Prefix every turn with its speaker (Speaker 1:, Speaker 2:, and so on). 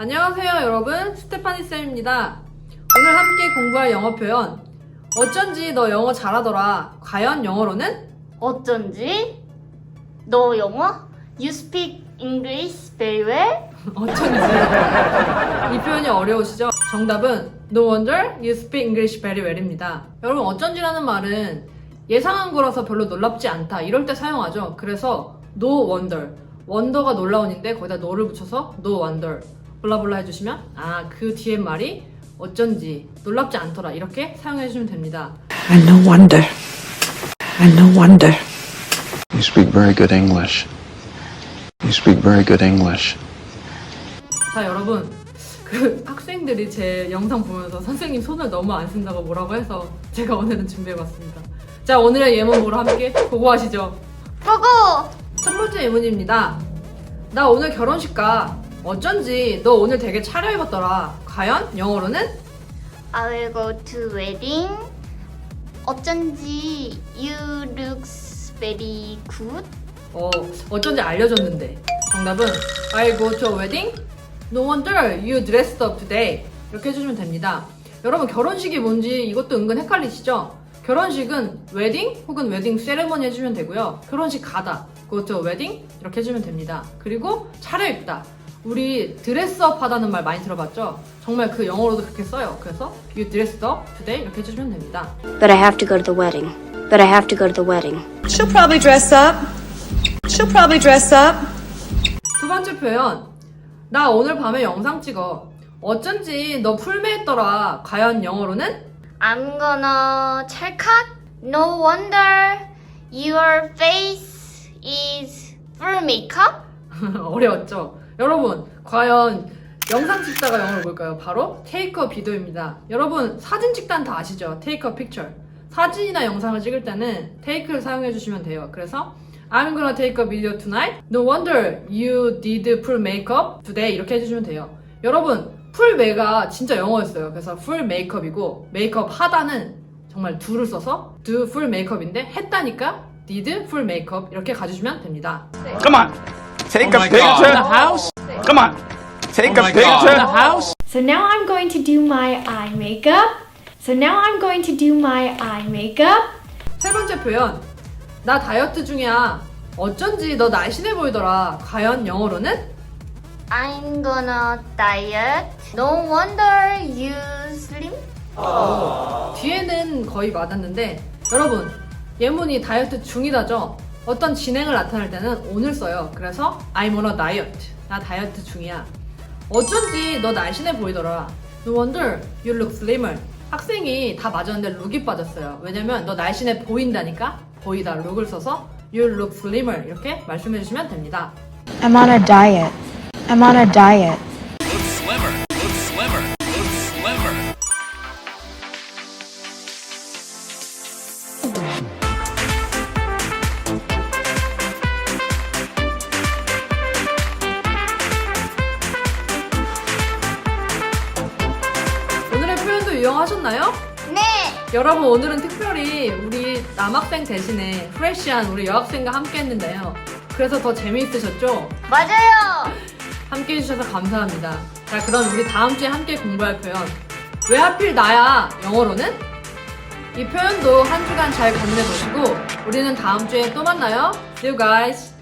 Speaker 1: 안녕하세요, 여러분. 스테파니 쌤입니다. 오늘 함께 공부할 영어 표현. 어쩐지 너 영어 잘하더라. 과연 영어로는?
Speaker 2: 어쩐지 너 영어? You speak English very well?
Speaker 1: 어쩐지. 이 표현이 어려우시죠? 정답은 No wonder you speak English very well입니다. 여러분, 어쩐지라는 말은 예상한 거라서 별로 놀랍지 않다. 이럴 때 사용하죠. 그래서 No wonder. 원더가 놀라운인데 거기다 no를 붙여서 No wonder. 블라블라 해주시면 아, 그 뒤에 말이 어쩐지 놀랍지 않더라. 이렇게 사용해 주시면 됩니다.
Speaker 3: And no wonder. And no wonder.
Speaker 4: You speak very good English. You speak very good English.
Speaker 1: 자 여러분 그 학생들이 제 영상 보면서 선생님 손을 너무 안 쓴다고 뭐라고 해서 제가 오늘은 준비해봤습니다 자 오늘의 예문보로 함께 보고하시죠
Speaker 2: 보고!
Speaker 1: 첫 번째 예문입니다 나 오늘 결혼식 가 어쩐지 너 오늘 되게 차려입었더라 과연 영어로는?
Speaker 2: I will go to wedding. 어쩐지 you looks very good.
Speaker 1: 어 어쩐지 알려줬는데 정답은 I'll go to a wedding? No wonder you dressed up today 이렇게 해주시면 됩니다 여러분 결혼식이 뭔지 이것도 은근 헷갈리시죠? 결혼식은 웨딩 혹은 웨딩 세레머니 해주면 되고요 결혼식 가다 go to a wedding 이렇게 해주면 됩니다 그리고 차려입다 우리 드레스업 하다는 말 많이 들어봤죠? 정말 그 영어로도 그렇게 써요 그래서 you dressed up today 이렇게 해주시면 됩니다
Speaker 5: But I have to go to the wedding. But I have to go to the wedding.
Speaker 6: She'll probably dress up. She'll probably dress up.
Speaker 1: 두 번째 표현. 나 오늘 밤에 영상 찍어. 어쩐지 너 풀메했더라. 과연 영어로는?
Speaker 2: I'm gonna 찰칵. No wonder your face is full makeup.
Speaker 1: 어려웠죠? 여러분, 과연 영상 찍다가 영어로 뭘까요? 바로 a video입니다. 여러분, 사진 찍다는 다 아시죠? a picture. 사진이나 영상을 찍을 때는 take를 사용해 주시면 돼요. 그래서 I'm gonna take a video tonight. No wonder you did full makeup today. 이렇게 해주시면 돼요. 여러분, full 매가 진짜 영어였어요. 그래서 full makeup이고 메이크업 하다는 정말 do를 써서 do full makeup인데 했다니까 did full makeup 이렇게 가주시면 됩니다.
Speaker 7: Come on. Take a picture. the house. Come on. Take a picture. the house.
Speaker 8: So now I'm going to do my eye makeup. So now I'm going to do my eye makeup.
Speaker 1: 세 번째 표현. 나 다이어트 중이야. 어쩐지 너 날씬해 보이더라. 과연 영어로는?
Speaker 2: I'm gonna diet. No wonder you slim.
Speaker 1: 뒤에는 거의 맞았는데 여러분 예문이 다이어트 중이다죠? 어떤 진행을 나타낼 때는 오늘 써요. 그래서 I'm on a diet. 나 다이어트 중이야. 어쩐지 너 날씬해 보이더라. No wonder you look slimmer. 학생이 다 맞았는데 룩이 빠졌어요. 왜냐면 너 날씬해 보인다니까 보이다 룩을 써서 you look slimmer 이렇게 말씀해 주시면 됩니다.
Speaker 9: I'm on a diet. I'm on a diet.
Speaker 1: 유용하셨나요?
Speaker 2: 네.
Speaker 1: 여러분 오늘은 특별히 우리 남학생 대신에 프레시한 우리 여학생과 함께 했는데요. 그래서 더 재미있으셨죠?
Speaker 2: 맞아요.
Speaker 1: 함께 해주셔서 감사합니다. 자, 그럼 우리 다음 주에 함께 공부할 표현. 왜 하필 나야? 영어로는? 이 표현도 한 주간 잘 고민해 보시고, 우리는 다음 주에 또 만나요. See you guys!